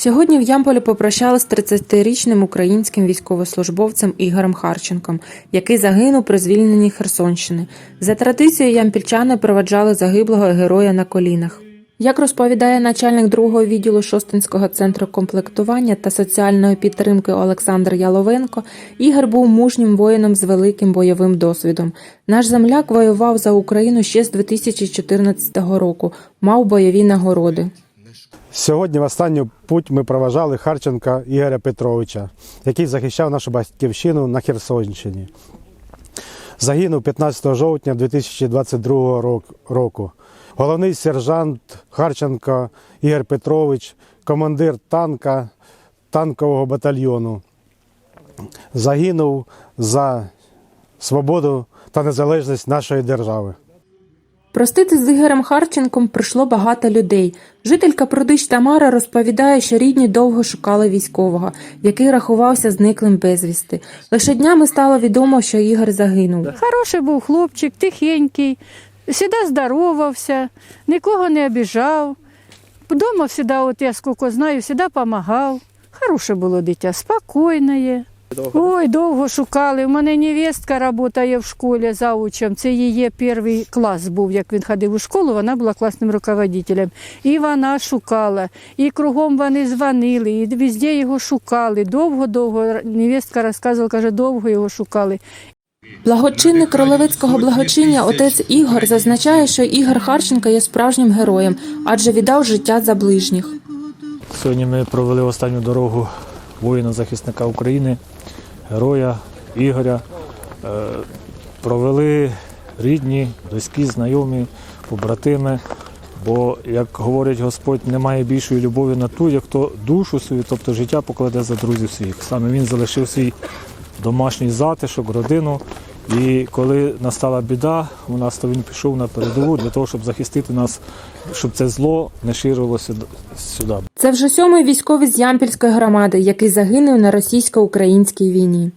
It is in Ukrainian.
Сьогодні в Ямполі попрощали з 30-річним українським військовослужбовцем Ігорем Харченком, який загинув при звільненні Херсонщини. За традицією ямпільчани проваджали загиблого героя на колінах. Як розповідає начальник другого відділу Шостинського центру комплектування та соціальної підтримки Олександр Яловенко, Ігор був мужнім воїном з великим бойовим досвідом. Наш земляк воював за Україну ще з 2014 року, мав бойові нагороди. Сьогодні в останню путь ми проважали Харченка Ігоря Петровича, який захищав нашу батьківщину на Херсонщині. Загинув 15 жовтня 2022 року. Головний сержант Харченко Ігор Петрович, командир танка танкового батальйону. Загинув за свободу та незалежність нашої держави. Простити з Ігорем Харченком прийшло багато людей. Жителька Продич Тамара розповідає, що рідні довго шукали військового, який рахувався зниклим безвісти. Лише днями стало відомо, що Ігор загинув. Хороший був хлопчик, тихенький, завжди здоровався, нікого не обіжав. Дома завжди, от я скільки знаю, завжди допомагав. Хороше було дитя, спокійне. Ой, довго шукали. У мене невістка працює в школі заучем. Це її перший клас був, як він ходив у школу, вона була класним руководителем. І вона шукала, і кругом вони дзвонили, і везде його шукали. Довго-довго. Невістка розказувала, каже, довго його шукали. Благочинник Кролевицького благочиння отець Ігор зазначає, що Ігор Харченко є справжнім героєм, адже віддав життя за ближніх. Сьогодні ми провели останню дорогу воїна-захисника України, героя Ігоря. Е, Провели рідні, близькі, знайомі, побратими. Бо, як говорить Господь, немає більшої любові на ту, як то душу свою, тобто життя покладе за друзів своїх. Саме він залишив свій домашній затишок, родину. І коли настала біда, у нас то він пішов на передову для того, щоб захистити нас, щоб це зло не ширилося сюди. Це вже сьомий військовий з Ямпільської громади, який загинув на російсько-українській війні.